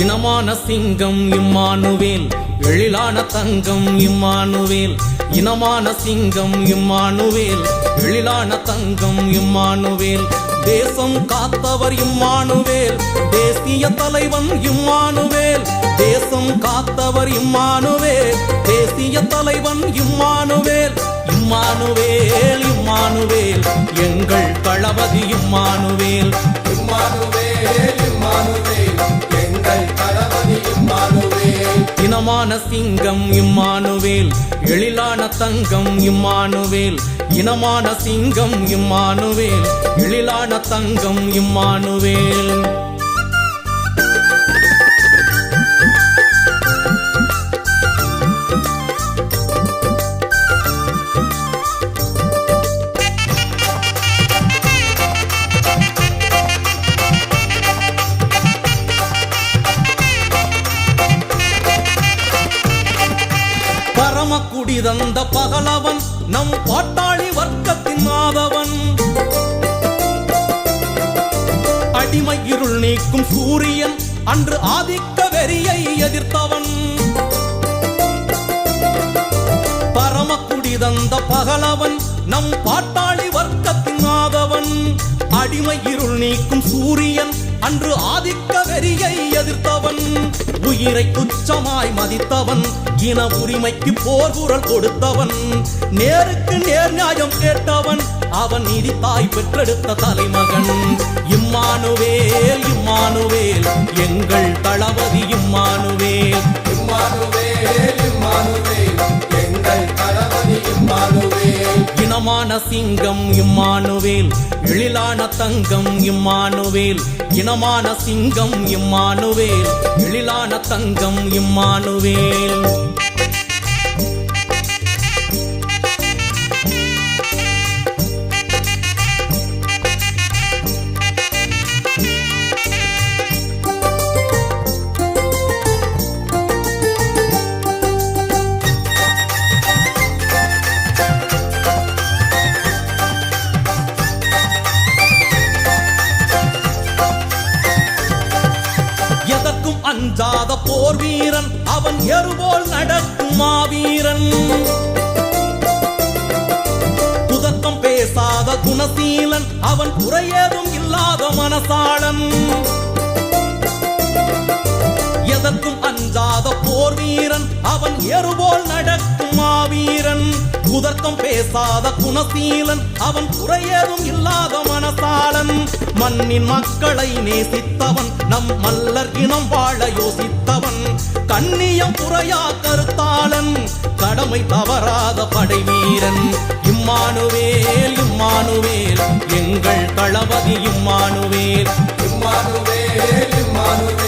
இனமான சிங்கம் இம்மானுவேல் எழிலான தங்கம் இம்மானுவேல் இனமான சிங்கம் இம்மானுவேல் எழிலான தங்கம் இம்மானுவேல் தேசம் காத்தவர் இம்மானுவேல் தேசிய தலைவன் இம்மானுவேல் தேசம் காத்தவர் இம்மானுவேல் தேசிய தலைவன் இம்மானுவேல் இம்மானுவேல் இம்மானுவேல் எங்கள் தளபதி இம்மானுவேல் இனமான சிங்கம் இம்மானுவேல். எழிலான தங்கம் இம்மானுவேல். இனமான சிங்கம் இம்மானுவேல். எழிலான தங்கம் இம்மானுவேல். பரமக்குடி தந்த பகலவன் நம் பாட்டாளி வர்க்கத்தின் மாதவன் அடிமை இருள் நீக்கும் சூரியன் அன்று ஆதிக்க வெறியை எதிர்த்தவன். பரமக்குடி தந்த பகலவன் நம் பாட்டாளி வர்க்கத்தின் மாதவன் அடிமை இருள் நீக்கும் சூரியன் அன்று ஆதிக்க வெறியை எதிர்த்தவன் உயிரை குச்சமாய் மதித்தவன் இன உரிமைக்கு போர் குரல் கொடுத்தவன் நேருக்கு நேர் நியாயம் கேட்டவன் அவன் நீதி தாய் பெற்றெடுத்த தலைமகன். இம்மானுவேல் இம்மானுவேல் எங்கள் தளபதி இம்மானுவேல். இம்மானுவேல் இம்மானுவேல் இனமான சிங்கம் இம்மானுவேல் எழிலான தங்கம் இம்மானுவேல் இனமான சிங்கம் இம்மானுவேல் எழிலான தங்கம் இம்மானுவேல். அஞ்சாத போர் வீரன் அவன் எருபோல் நடக்கும் மாவீரன். புதக்கம் பேசாத குணசீலன் அவன் குறையேதும் இல்லாத மனசாளன். எதற்கும் அஞ்சாத போர் வீரன் அவன் எருபோல் நடக்கும் மாவீரன். குதர்க்கம் பேசாத குணசீலன் அவன் குறையேதும் இல்லாத மனசாளன். மண்ணின் மக்களை நேசித்தவன் நம் மல்லர் இனம் வாழ யோசித்தவன். கண்ணியம் புறையா கருத்தாளன் கடமை தவறாத படை வீரன் இம்மானுவேல் இம்மானுவேல் எங்கள் தளபதி இம்மானுவேல். இம்மானுவேல் இம்மானுவேல்.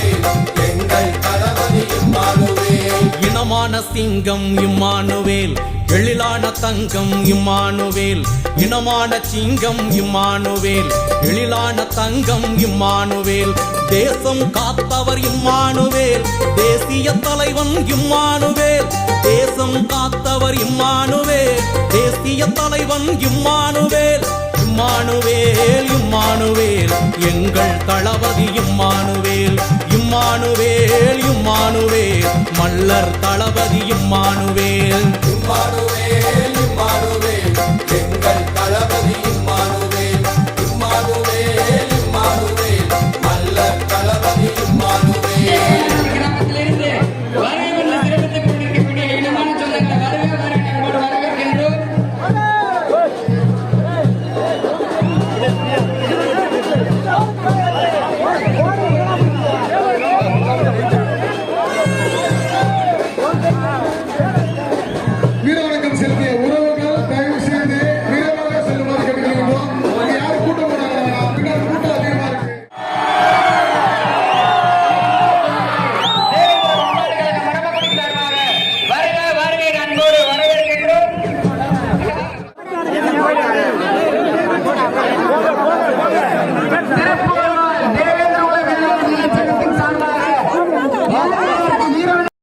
இனமான சிங்கம் இம்மானுவேல் எழிலான தங்கம் இம்மானுவேல் இனமான சிங்கம் இம்மானுவேல் எழிலான தங்கம் இம்மானுவேல் தேசம் காத்தவர் இம்மானுவேல் தேசிய தலைவன் இம்மானுவேல் தேசம் காத்தவர் இம்மானுவேல் தேசிய தலைவன் இம்மானுவேல் இம்மானுவேல் இம்மானுவேல் எங்கள் தளபதி இம்மானுவேல் இம்மானுவேல் இம்மானுவேல். மல்லர் தளபதி இம்மானுவேல் இம்மானுவேல்